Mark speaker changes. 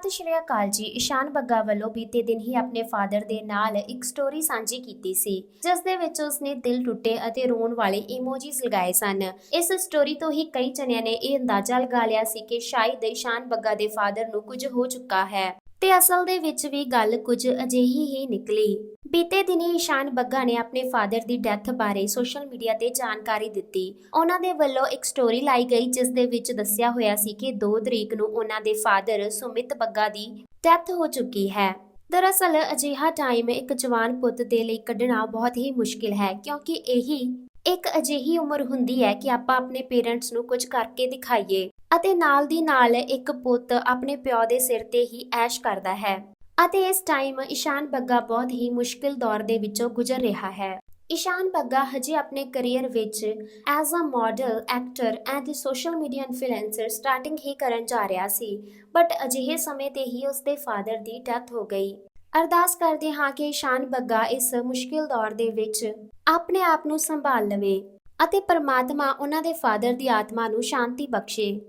Speaker 1: ਸਤਿ ਸ਼੍ਰੀ ਅਕਾਲ ਜੀ। ਇਸ਼ਾਨ ਬੱਗਾ ਵੱਲੋਂ ਬੀਤੇ ਦਿਨ ਹੀ ਆਪਣੇ ਫਾਦਰ ਦੇ ਨਾਲ ਇੱਕ ਸਟੋਰੀ ਸਾਂਝੀ ਕੀਤੀ ਸੀ, ਜਿਸ ਦੇ ਵਿੱਚ ਉਸਨੇ ਦਿਲ ਟੁੱਟੇ ਅਤੇ ਰੋਣ ਵਾਲੇ ਇਮੋਜੀਜ਼ ਲਗਾਏ ਸਨ। ਇਸ ਸਟੋਰੀ ਤੋਂ ਹੀ ਕਈ ਜਣਿਆਂ ਨੇ ਇਹ ਅੰਦਾਜ਼ਾ ਲਗਾ ਲਿਆ ਸੀ ਕਿ ਸ਼ਾਇਦ ਇਸ਼ਾਨ ਬੱਗਾ ਦੇ ਫਾਦਰ ਨੂੰ ਕੁਝ ਹੋ ਚੁੱਕਾ ਹੈ। ਤੇ ਅਸਲ ਦੇ ਵਿੱਚ ਵੀ ਗੱਲ ਕੁਝ ਅਜਿਹੀ ਹੀ ਨਿਕਲੀ। ਬੀਤੇ ਦਿਨੀ ਇਸ਼ਾਨ ਬੱਗਾ ਨੇ ਆਪਣੇ ਫਾਦਰ ਦੀ ਡੈਥ ਬਾਰੇ ਸੋਸ਼ਲ ਮੀਡੀਆ ਤੇ ਜਾਣਕਾਰੀ ਦਿੱਤੀ। ਉਹਨਾਂ ਦੇ ਵੱਲੋਂ ਇੱਕ ਸਟੋਰੀ ਲਾਈ ਗਈ, ਜਿਸ ਦੇ ਵਿੱਚ ਦੱਸਿਆ ਹੋਇਆ ਸੀ ਕਿ 2 ਤਰੀਕ ਨੂੰ ਉਹਨਾਂ ਦੇ ਫਾਦਰ ਸੁਮਿਤ ਬੱਗਾ ਦੀ ਡੈਥ ਹੋ ਚੁੱਕੀ ਹੈ। ਦਰਅਸਲ, ਅਜਿਹਾ ਟਾਈਮ ਇੱਕ ਜਵਾਨ ਪੁੱਤ ਦੇ ਲਈ ਕੱਢਣਾ ਬਹੁਤ ਹੀ ਮੁਸ਼ਕਿਲ ਹੈ, ਕਿਉਂਕਿ ਇਹੀ ਇੱਕ ਅਜਿਹੀ ਉਮਰ ਹੁੰਦੀ ਹੈ ਕਿ ਆਪਾਂ ਆਪਣੇ ਪੇਰੈਂਟਸ ਨੂੰ ਕੁਝ ਕਰਕੇ ਦਿਖਾਈਏ ਅਤੇ ਨਾਲ ਦੀ ਨਾਲ ਇੱਕ ਪੁੱਤ ਆਪਣੇ ਪਿਓ ਦੇ ਸਿਰ ਤੇ ਹੀ ਐਸ਼ ਕਰਦਾ ਹੈ। ਅਤੇ ਇਸ ਟਾਈਮ ਇਸ਼ਾਨ ਬੱਗਾ ਬਹੁਤ ਹੀ ਮੁਸ਼ਕਿਲ ਦੌਰ ਦੇ ਵਿੱਚੋਂ ਗੁਜ਼ਰ ਰਿਹਾ ਹੈ। ਇਸ਼ਾਨ ਬੱਗਾ ਹਜੇ ਆਪਣੇ ਕੈਰੀਅਰ ਵਿੱਚ as a model actor and social media influencer starting ਹੀ ਕਰਨ ਜਾ ਰਿਹਾ ਸੀ ਬਟ ਅਜਿਹੇ ਸਮੇਂ ਤੇ ਹੀ ਉਸਦੇ ਫਾਦਰ ਦੀ ਡੈਥ ਹੋ ਗਈ। ਅਰਦਾਸ ਕਰਦੇ ਹਾਂ ਕਿ ਇਸ਼ਾਨ ਬੱਗਾ ਇਸ ਮੁਸ਼ਕਿਲ ਦੌਰ ਦੇ ਵਿੱਚ ਆਪਣੇ ਆਪ ਨੂੰ ਸੰਭਾਲ ਲਵੇ ਅਤੇ ਪਰਮਾਤਮਾ ਉਹਨਾਂ ਦੇ ਫਾਦਰ ਦੀ ਆਤਮਾ ਨੂੰ ਸ਼ਾਂਤੀ ਬਖਸ਼ੇ।